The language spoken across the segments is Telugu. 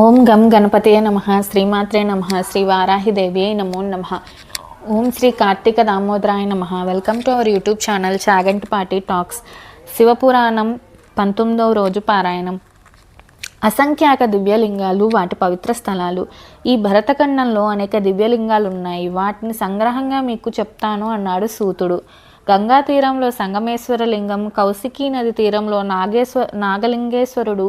ఓం గం గణపతే నమ శ్రీమాత్రే నమ శ్రీ వారాహిదేవి నమో నమ. ఓం శ్రీ కార్తీక దామోదరాయ నమ. Welcome to our YouTube channel Chaganti party talks Shiva Purana పంతొమ్మిదవ రోజు పారాయణం. అసంఖ్యాక దివ్యలింగాలు వాటి పవిత్ర స్థలాలు. ఈ భరతఖండంలో అనేక దివ్యలింగాలు ఉన్నాయి వాటిని సంగ్రహంగా మీకు చెప్తాను అన్నాడు సూతుడు. గంగా తీరంలో సంగమేశ్వర లింగం కౌశికీ నది తీరంలో నాగేశ్వర నాగలింగేశ్వరుడు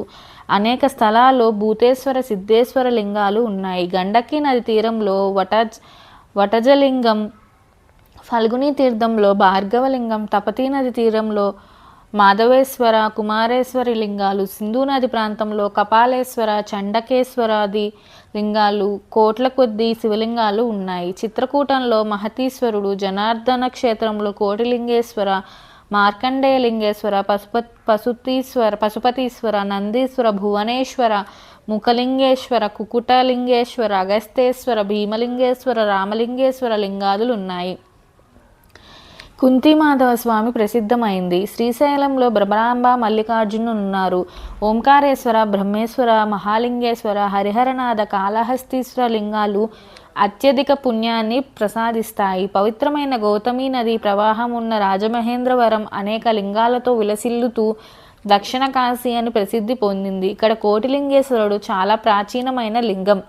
అనేక స్థలాల్లో భూతేశ్వర సిద్ధేశ్వర లింగాలు ఉన్నాయి. గండకీ నది తీరంలో వటజ్ వటజలింగం ఫల్గుని తీర్థంలో భార్గవలింగం తపతీ నది తీరంలో మాధవేశ్వర కుమారేశ్వరి లింగాలు సింధు నది ప్రాంతంలో కపాలేశ్వర చండకేశ్వరాది లింగాలు కోట్ల కొద్దీ శివలింగాలు ఉన్నాయి. చిత్రకూటంలో మహతీశ్వరుడు జనార్దన క్షేత్రంలో కోటిలింగేశ్వర మార్కండేయ లింగేశ్వర పశుప పశుతీశ్వర పశుపతీశ్వర నందీశ్వర భువనేశ్వర ముఖలింగేశ్వర కుకుటలింగేశ్వర అగస్తేశ్వర భీమలింగేశ్వర రామలింగేశ్వర లింగాదులు ఉన్నాయి కుంతిమాధవ స్వామి ప్రసిద్ధమైంది. శ్రీశైలంలో భ్రమరాంబ మల్లికార్జును ఉన్నారు. ఓంకారేశ్వర బ్రహ్మేశ్వర మహాలింగేశ్వర హరిహరనాథ కాళహస్తీశ్వర లింగాలు అత్యధిక పుణ్యాన్ని ప్రసాదిస్తాయి. పవిత్రమైన గౌతమి నది ప్రవాహం ఉన్న రాజమహేంద్రవరం అనేక లింగాలతో విలసిల్లుతూ దక్షిణ కాశీ అని ప్రసిద్ధి పొందింది. ఇక్కడ కోటిలింగేశ్వరుడు చాలా ప్రాచీనమైన లింగం.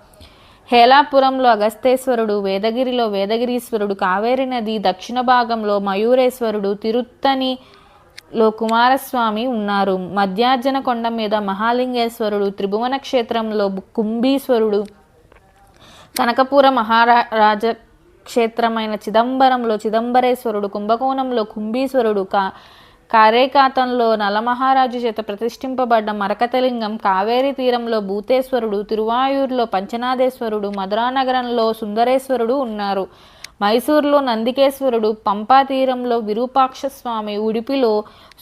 హేలాపురంలో అగస్తేశ్వరుడు వేదగిరిలో వేదగిరీశ్వరుడు కావేరి నది దక్షిణ భాగంలో మయూరేశ్వరుడు తిరుత్తనిలో కుమారస్వామి ఉన్నారు. మధ్యార్జన కొండ మీద మహాలింగేశ్వరుడు త్రిభువన క్షేత్రంలో కుంభీశ్వరుడు కనకపుర మహారాజ క్షేత్రమైన చిదంబరంలో చిదంబరేశ్వరుడు కుంభకోణంలో కుంభీశ్వరుడు కా కారేకాతంలో నలమహారాజు చేత ప్రతిష్ఠింపబడ్డ మరకతలింగం కావేరీ తీరంలో భూతేశ్వరుడు తిరువాయూరులో పంచనాథేశ్వరుడు మధురానగరంలో సుందరేశ్వరుడు ఉన్నారు. మైసూరులో నందికేశ్వరుడు పంపా తీరంలో విరూపాక్ష స్వామి ఉడిపిలో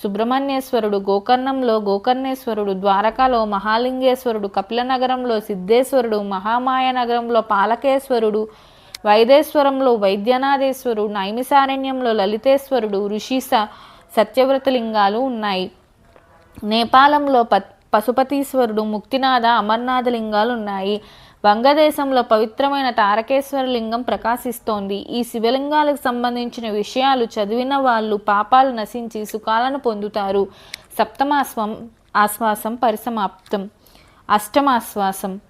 సుబ్రహ్మణ్యేశ్వరుడు గోకర్ణంలో గోకర్ణేశ్వరుడు ద్వారకాలో మహాలింగేశ్వరుడు కపిలనగరంలో సిద్ధేశ్వరుడు మహామాయ నగరంలో పాలకేశ్వరుడు వైదేశ్వరంలో వైద్యనాథేశ్వరుడు నైమిసారణ్యంలో లలితేశ్వరుడు ఋషిస సత్యవ్రత లింగాలు ఉన్నాయి. నేపాలంలో ప పశుపతీశ్వరుడు ముక్తినాథ అమర్నాథ లింగాలు ఉన్నాయి వంగదేశంలో పవిత్రమైన తారకేశ్వర లింగం ప్రకాశిస్తోంది. ఈ శివలింగాలకు సంబంధించిన విషయాలు చదివిన వాళ్ళు పాపాలు నశించి సుఖాలను పొందుతారు. సప్తమాశ్వం ఆశ్వాసం పరిసమాప్తం. అష్టమాశ్వాసం.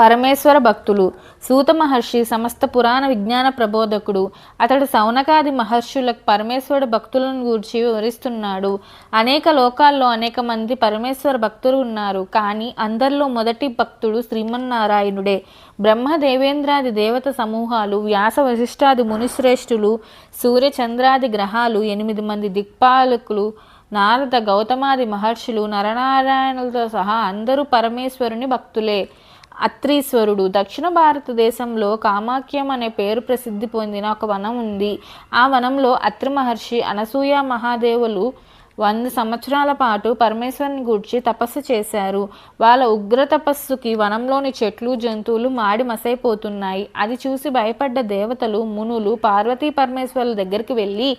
పరమేశ్వర భక్తులు. సూత మహర్షి సమస్త పురాణ విజ్ఞాన ప్రబోధకుడు అతడు సౌనకాది మహర్షులకు పరమేశ్వరుడు భక్తులను గూర్చి వివరిస్తున్నాడు. అనేక లోకాల్లో అనేక మంది పరమేశ్వర భక్తులు ఉన్నారు. కానీ అందరిలో మొదటి భక్తుడు శ్రీమన్నారాయణుడే. బ్రహ్మ దేవేంద్రాది దేవత సమూహాలు వ్యాస వశిష్టాది మునిశ్రేష్ఠులు సూర్య చంద్రాది గ్రహాలు ఎనిమిది మంది దిక్పాలకులు నారద గౌతమాది మహర్షులు నరనారాయణులతో సహా అందరూ పరమేశ్వరుని భక్తులే. అత్రీశ్వరుడు దక్షిణ భారతదేశంలో కామాఖ్యం అనే పేరు ప్రసిద్ధి పొందిన ఒక వనం ఉంది. ఆ వనంలో అత్రి మహర్షి అనసూయ మహాదేవులు వంద సంవత్సరాల పాటు పరమేశ్వరుని గూర్చి తపస్సు చేశారు. వాళ్ళ ఉగ్ర తపస్సుకి వనంలోని చెట్లు జంతువులు మాడి మసైపోతున్నాయి. అది చూసి భయపడ్డ దేవతలు మునులు పార్వతీ పరమేశ్వరుల దగ్గరికి వెళ్ళి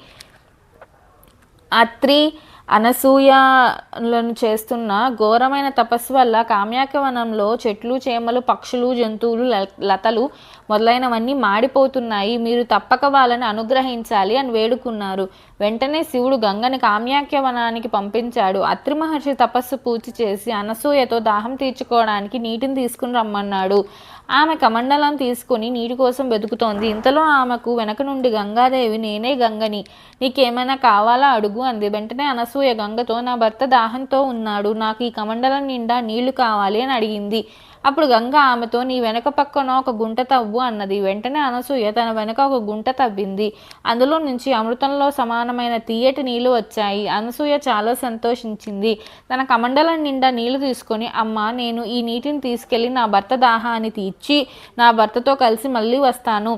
అత్రి అనసూయలను చేస్తున్న ఘోరమైన తపస్సు వల్ల కామ్యాకవనంలో చెట్లు చేమలు పక్షులు జంతువులు లతలు మొదలైనవన్నీ మాడిపోతున్నాయి. మీరు తప్పక వాళ్ళని అనుగ్రహించాలి అని వేడుకున్నారు. వెంటనే శివుడు గంగని కామ్యాక్యవనానికి పంపించాడు. అత్రి మహర్షి తపస్సు పూర్తి చేసి అనసూయతో దాహం తీర్చుకోవడానికి నీటిని తీసుకుని రమ్మన్నాడు. ఆమె కమండలం తీసుకుని నీటి కోసం వెతుకుతోంది. ఇంతలో ఆమెకు వెనక నుండి గంగాదేవి నేనే గంగని నీకేమైనా కావాలా అడుగు అంది. వెంటనే అనసూయ గంగతో నా భర్త దాహంతో ఉన్నాడు. నాకు ఈ కమండలం నిండా నీళ్ళు కావాలి అని అడిగింది. అప్పుడు గంగ ఆమెతో నీ వెనక పక్కన ఒక గుంట తవ్వు అన్నది. వెంటనే అనసూయ తన వెనక ఒక గుంట తవ్వింది. అందులో నుంచి అమృతంలో సమానమైన తీయటి నీళ్ళు వచ్చాయి. అనసూయ చాలా సంతోషించింది. తన కమండలం నిండా నీళ్ళు తీసుకొని అమ్మ నేను ఈ నీటిని తీసుకెళ్ళి నా భర్త దాహాన్ని తీర్చి నా భర్తతో కలిసి మళ్ళీ వస్తాను.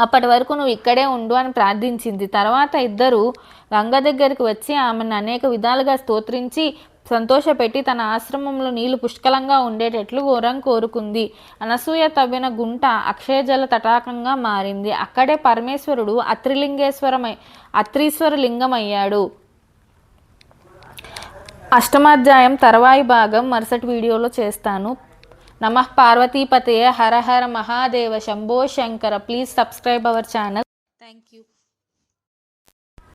అప్పటి వరకు నువ్వు ఇక్కడే ఉండు అని ప్రార్థించింది. తర్వాత ఇద్దరు గంగ దగ్గరికి వచ్చి ఆమెను అనేక విధాలుగా స్తోత్రించి సంతోషపెట్టి తన ఆశ్రమంలో నీళ్ళు పుష్కలంగా ఉండేటట్లు వరం కోరుకుంది. అనసూయ తవ్విన గుంట అక్షయజల తటాకంగా మారింది. అక్కడే పరమేశ్వరుడు అత్రిలింగేశ్వరమై అత్రీశ్వర లింగమయ్యాడు అష్టమాధ్యాయం తర్వాయి భాగం మరుసటి వీడియోలో చేస్తాను. నమః పార్వతీపతయ హర హర మహాదేవ శంభో Shankara. Please subscribe our channel. Thank you